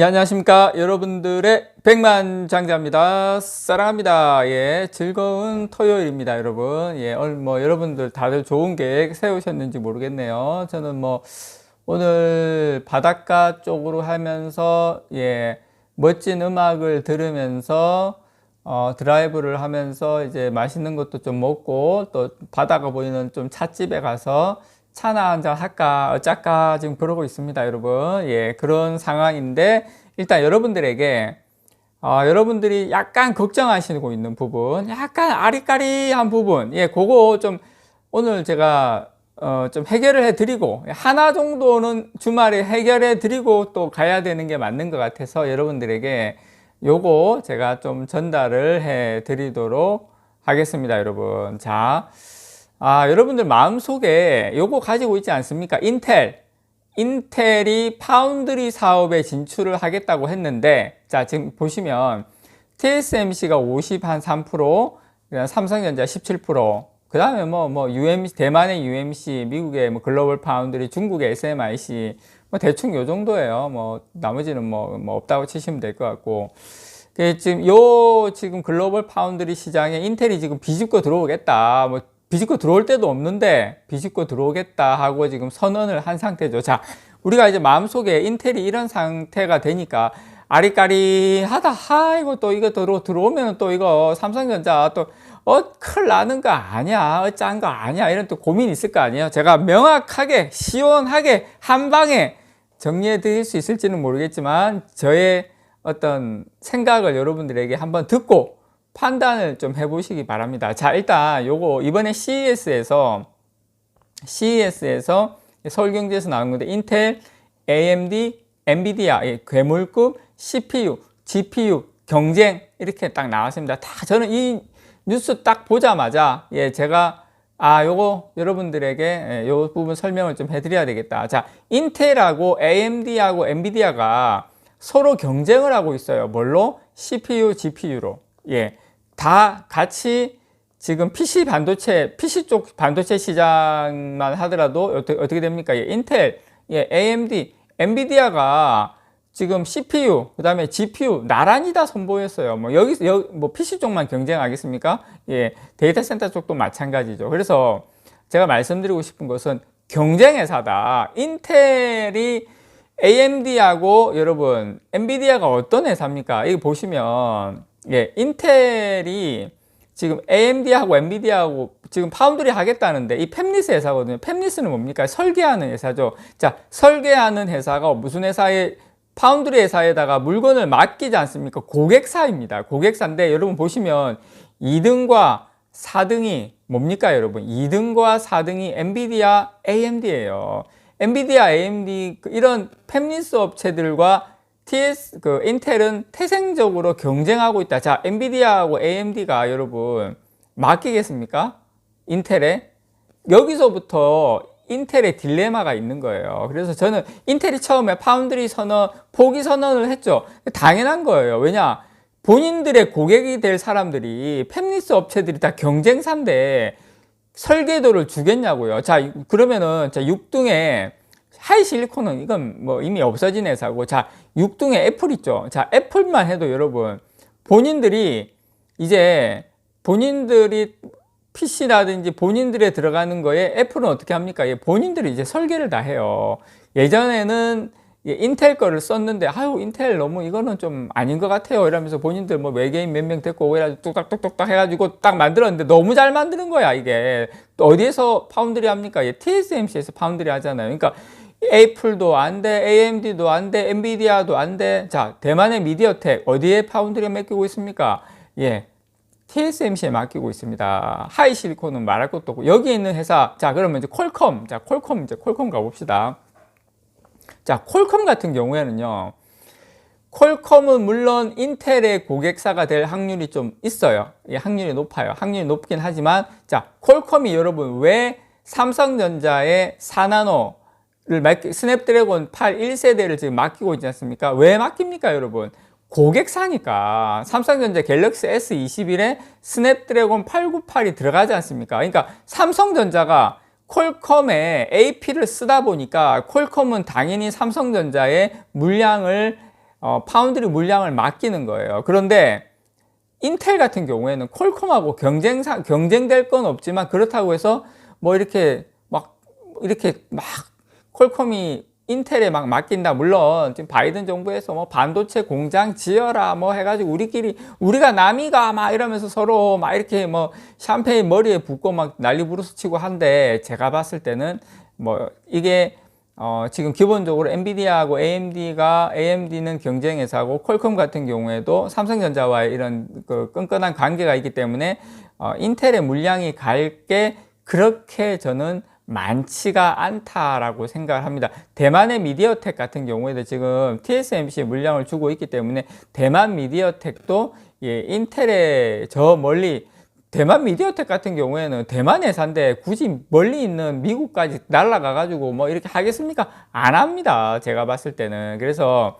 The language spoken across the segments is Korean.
예, 안녕하십니까. 여러분들의 백만 장자입니다. 사랑합니다. 예, 즐거운 토요일입니다, 여러분. 예, 오늘 뭐 여러분들 다들 좋은 계획 세우셨는지 모르겠네요. 저는 뭐 오늘 바닷가 쪽으로 하면서 예, 멋진 음악을 들으면서 어, 드라이브를 하면서 이제 맛있는 것도 좀 먹고 또 바다가 보이는 좀 찻집에 가서 차나 한잔 할까 어쩔까 지금 그러고 있습니다, 여러분. 예, 그런 상황인데 일단 여러분들에게 어, 여러분들이 약간 걱정하시고 있는 부분, 약간 아리까리한 부분, 예, 그거 좀 오늘 제가 어, 좀 해결을 해 드리고 하나 정도는 주말에 해결해 드리고 또 가야 되는 게 맞는 것 같아서 여러분들에게 요거 제가 좀 전달을 해 드리도록 하겠습니다, 여러분. 자. 아, 여러분들 마음속에 요거 가지고 있지 않습니까? 인텔. 인텔이 파운드리 사업에 진출을 하겠다고 했는데, 자, 지금 보시면 TSMC가 50, 한 3%, 그다음 삼성전자 17%, 그 다음에 뭐, 뭐, UMC, 대만의 UMC, 미국의 뭐 글로벌 파운드리, 중국의 SMIC, 뭐 대충 요 정도예요. 뭐, 나머지는 뭐, 뭐 없다고 치시면 될 것 같고. 그 지금 요 지금 글로벌 파운드리 시장에 인텔이 지금 비집고 들어오겠다. 뭐 비집고 들어올 때도 없는데 비집고 들어오겠다 하고 지금 선언을 한 상태죠. 자, 우리가 이제 마음속에 인텔이 이런 상태가 되니까 아리까리하다. 하, 이거 또 이거 들어, 들어오면 또 이거 삼성전자 또, 어, 큰일 나는 거 아니야. 어짠 거 아니야. 이런 또 고민이 있을 거 아니에요. 제가 명확하게, 시원하게, 한 방에 정리해 드릴 수 있을지는 모르겠지만, 저의 어떤 생각을 여러분들에게 한번 듣고 판단을 좀 해보시기 바랍니다. 자, 일단 요거 이번에 CES에서 CES에서 서울경제에서 나온 건데 인텔, AMD, 엔비디아 괴물급 CPU, GPU 경쟁 이렇게 딱 나왔습니다. 다 저는 이 뉴스 딱 보자마자 예 제가 아 요거 여러분들에게 예, 요 부분 설명을 좀 해드려야 되겠다. 자 인텔하고 AMD하고 엔비디아가 서로 경쟁을 하고 있어요. 뭘로? CPU, GPU로. 예. 다 같이 지금 PC 반도체, PC 쪽 반도체 시장만 하더라도 어떻게, 어떻게 됩니까? 예, 인텔, 예, AMD, 엔비디아가 지금 CPU, 그 다음에 GPU 나란히 다 선보였어요. 뭐 여기, 여기, 뭐 PC 쪽만 경쟁하겠습니까? 예, 데이터 센터 쪽도 마찬가지죠. 그래서 제가 말씀드리고 싶은 것은 경쟁회사다. 인텔이 AMD하고 여러분, 엔비디아가 어떤 회사입니까? 이거 보시면 예, 인텔이 지금 AMD하고 엔비디아하고 지금 파운드리 하겠다는데 이 팹리스 회사거든요. 팹리스는 뭡니까? 설계하는 회사죠. 자, 설계하는 회사가 무슨 회사에 파운드리 회사에다가 물건을 맡기지 않습니까? 고객사입니다. 고객사인데 여러분 보시면 2등과 4등이 뭡니까, 여러분? 2등과 4등이 엔비디아, AMD예요. 엔비디아, AMD 이런 팹리스 업체들과 TS 그 인텔은 태생적으로 경쟁하고 있다. 자, 엔비디아하고 AMD가 여러분 맡기겠습니까? 인텔에 여기서부터 인텔의 딜레마가 있는 거예요. 그래서 저는 인텔이 처음에 파운드리 선언, 포기 선언을 했죠. 당연한 거예요. 왜냐? 본인들의 고객이 될 사람들이 팹리스 업체들이 다 경쟁사인데 설계도를 주겠냐고요. 자, 그러면은 자, 6등에 하이실리콘은 이건 뭐 이미 없어진 회사고 자 6등에 애플 있죠 자 애플만 해도 여러분 본인들이 이제 본인들이 PC라든지 본인들에 들어가는 거에 애플은 어떻게 합니까? 예, 본인들이 이제 설계를 다 해요. 예전에는 인텔 거를 썼는데 아유 인텔 너무 이거는 좀 아닌 것 같아요 이러면서 본인들 뭐 외계인 몇명 데리고 오해가지고 뚝딱뚝딱 해가지고 딱 만들었는데 너무 잘 만드는 거야 이게 또 어디에서 파운드리 합니까? 예, TSMC에서 파운드리 하잖아요. 그러니까 애플도 안 돼, AMD도 안 돼, 엔비디아도 안 돼. 자, 대만의 미디어텍 어디에 파운드리에 맡기고 있습니까? 예. TSMC에 맡기고 있습니다. 하이 실리콘은 말할 것도 없고 여기 있는 회사 자 그러면 이제 퀄컴 자 퀄컴 이제 퀄컴 가봅시다. 자 퀄컴 같은 경우에는요. 퀄컴은 물론 인텔의 고객사가 될 확률이 좀 있어요. 예, 확률이 높아요. 확률이 높긴 하지만 자 퀄컴이 여러분 왜 삼성전자의 4나노 를 맡기, 스냅드래곤 8 1세대를 지금 맡기고 있지 않습니까? 왜 맡깁니까, 여러분? 고객사니까 삼성전자 갤럭시 S21에 스냅드래곤 898이 들어가지 않습니까? 그러니까 삼성전자가 퀄컴에 AP를 쓰다 보니까 퀄컴은 당연히 삼성전자의 물량을 어, 파운드리 물량을 맡기는 거예요. 그런데 인텔 같은 경우에는 퀄컴하고 경쟁사 경쟁될 건 없지만 그렇다고 해서 뭐 이렇게 막 이렇게 막 퀄컴이 인텔에 막 맡긴다. 물론 지금 바이든 정부에서 뭐 반도체 공장 지어라 뭐 해가지고 우리끼리 우리가 남이가 막 이러면서 서로 막 이렇게 뭐 샴페인 머리에 붓고 막 난리 부르스치고 한데 제가 봤을 때는 뭐 이게 어 지금 기본적으로 엔비디아하고 AMD가 AMD는 경쟁 회사고 퀄컴 같은 경우에도 삼성전자와의 이런 그 끈끈한 관계가 있기 때문에 어 인텔의 물량이 갈 게 그렇게 저는 많지가 않다라고 생각을 합니다. 대만의 미디어텍 같은 경우에도 지금 TSMC 물량을 주고 있기 때문에 대만 미디어텍도 예, 인텔에 저 멀리 대만 미디어텍 같은 경우에는 대만 회사인데 굳이 멀리 있는 미국까지 날아가 가지고 뭐 이렇게 하겠습니까? 안 합니다. 제가 봤을 때는. 그래서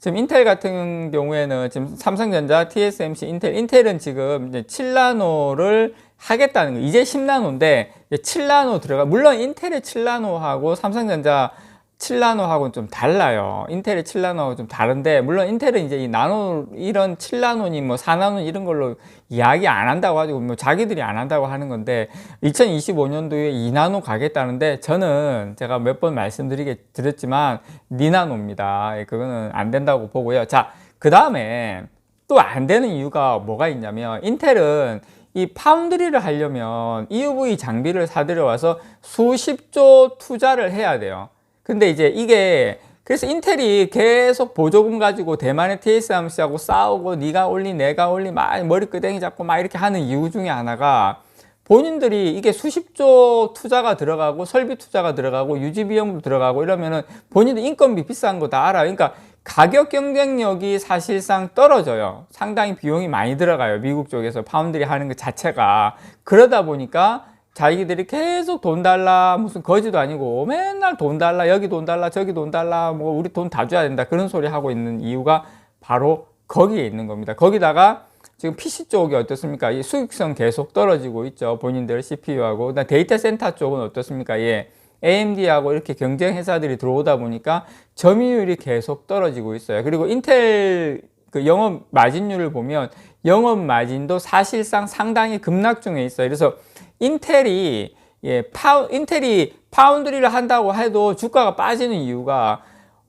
지금 인텔 같은 경우에는 지금 삼성전자, TSMC, 인텔, 인텔은 지금 이제 7나노를 하겠다는 거. 이제 10나노인데 7나노 들어가. 물론 인텔의 7나노하고 삼성전자 7나노하고는 좀 달라요. 인텔의 7나노하고 좀 다른데 물론 인텔은 이제 이 나노 이런 7나노니 뭐 4나노 이런 걸로 이야기 안 한다고 하고 뭐 자기들이 안 한다고 하는 건데 2025년도에 2나노 가겠다는데 저는 제가 몇 번 말씀드리게 드렸지만 니나노입니다. 예, 그거는 안 된다고 보고요. 자, 그다음에 또 안 되는 이유가 뭐가 있냐면 인텔은 이 파운드리를 하려면 EUV 장비를 사들여 와서 수십조 투자를 해야 돼요. 근데 이제 이게 그래서 인텔이 계속 보조금 가지고 대만의 TSMC하고 싸우고 네가 올리 내가 올리 막 머리끄댕이 잡고 막 이렇게 하는 이유 중에 하나가 본인들이 이게 수십조 투자가 들어가고 설비 투자가 들어가고 유지 비용도 들어가고 이러면은 본인들 인건비 비싼 거 다 알아요. 그러니까 가격 경쟁력이 사실상 떨어져요. 상당히 비용이 많이 들어가요. 미국 쪽에서 파운드리 하는 것 자체가. 그러다 보니까 자기들이 계속 돈 달라 무슨 거지도 아니고 맨날 돈 달라 여기 돈 달라 저기 돈 달라 뭐 우리 돈 다 줘야 된다 그런 소리 하고 있는 이유가 바로 거기에 있는 겁니다. 거기다가 지금 PC 쪽이 어떻습니까? 이 수익성 계속 떨어지고 있죠. 본인들 CPU하고 데이터 센터 쪽은 어떻습니까? 예. AMD하고 이렇게 경쟁 회사들이 들어오다 보니까 점유율이 계속 떨어지고 있어요. 그리고 인텔 그 영업 마진율을 보면 영업 마진도 사실상 상당히 급락 중에 있어요. 그래서 인텔이 예, 파 인텔이 파운드리를 한다고 해도 주가가 빠지는 이유가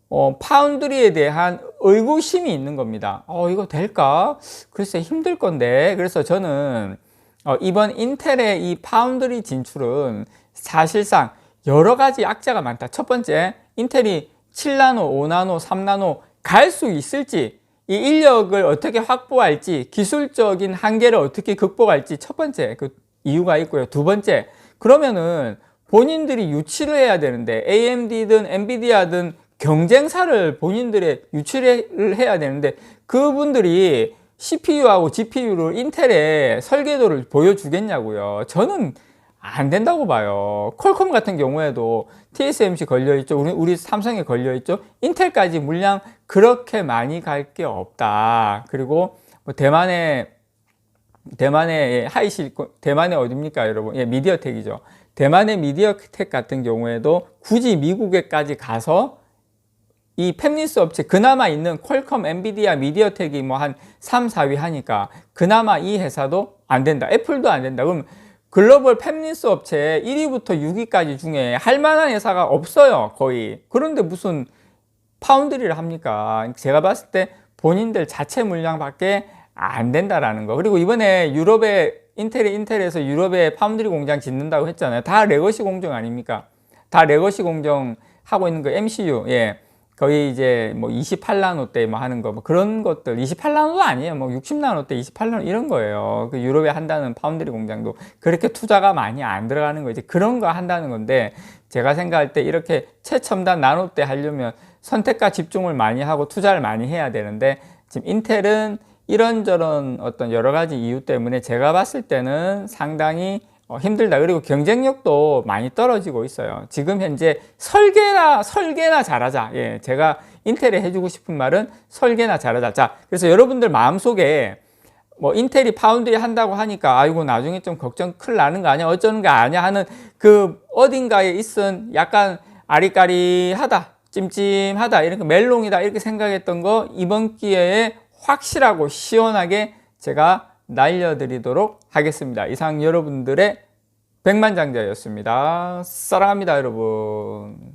어, 파운드리에 대한 의구심이 있는 겁니다. 어, 이거 될까? 글쎄 힘들 건데. 그래서 저는 어, 이번 인텔의 이 파운드리 진출은 사실상 여러 가지 악재가 많다. 첫 번째, 인텔이 7나노, 5나노, 3나노 갈 수 있을지, 이 인력을 어떻게 확보할지, 기술적인 한계를 어떻게 극복할지 첫 번째 그 이유가 있고요. 두 번째, 그러면은 본인들이 유치를 해야 되는데 AMD든 엔비디아든 경쟁사를 본인들의 유치를 해야 되는데 그분들이 CPU하고 GPU를 인텔의 설계도를 보여주겠냐고요. 저는 안 된다고 봐요. 퀄컴 같은 경우에도 TSMC 걸려 있죠. 우리, 우리 삼성에 걸려 있죠. 인텔까지 물량 그렇게 많이 갈 게 없다. 그리고 뭐 대만의 대만의 하이실 대만의 어딥니까, 여러분? 예, 미디어텍이죠. 대만의 미디어텍 같은 경우에도 굳이 미국에까지 가서 이 팹리스 업체 그나마 있는 퀄컴, 엔비디아, 미디어텍이 뭐 한 3, 4위 하니까 그나마 이 회사도 안 된다. 애플도 안 된다. 그럼 글로벌 팹리스 업체 1위부터 6위까지 중에 할 만한 회사가 없어요. 거의. 그런데 무슨 파운드리를 합니까? 제가 봤을 때 본인들 자체 물량밖에 안 된다라는 거. 그리고 이번에 유럽에 인텔이 인텔에서 유럽에 파운드리 공장 짓는다고 했잖아요. 다 레거시 공정 아닙니까? 다 레거시 공정 하고 있는 거 MCU. 예. 거의 이제 뭐 28나노 때 뭐 하는 거 뭐 그런 것들 28나노도 아니에요. 뭐 60나노 때 28나노 이런 거예요. 그 유럽에 한다는 파운드리 공장도 그렇게 투자가 많이 안 들어가는 거 이제 그런 거 한다는 건데 제가 생각할 때 이렇게 최첨단 나노 때 하려면 선택과 집중을 많이 하고 투자를 많이 해야 되는데 지금 인텔은 이런저런 어떤 여러 가지 이유 때문에 제가 봤을 때는 상당히 어, 힘들다. 그리고 경쟁력도 많이 떨어지고 있어요. 지금 현재 설계나, 설계나 잘하자. 예, 제가 인텔에 해주고 싶은 말은 설계나 잘하자. 자, 그래서 여러분들 마음속에 뭐 인텔이 파운드리 한다고 하니까 아이고 나중에 좀 걱정 클 나는 거 아니야 어쩌는 거 아니야 하는 그 어딘가에 있은 약간 아리까리하다 찜찜하다 이렇게 멜롱이다 이렇게 생각했던 거 이번 기회에 확실하고 시원하게 제가 날려드리도록 하겠습니다. 이상 여러분들의 백만장자였습니다. 사랑합니다, 여러분.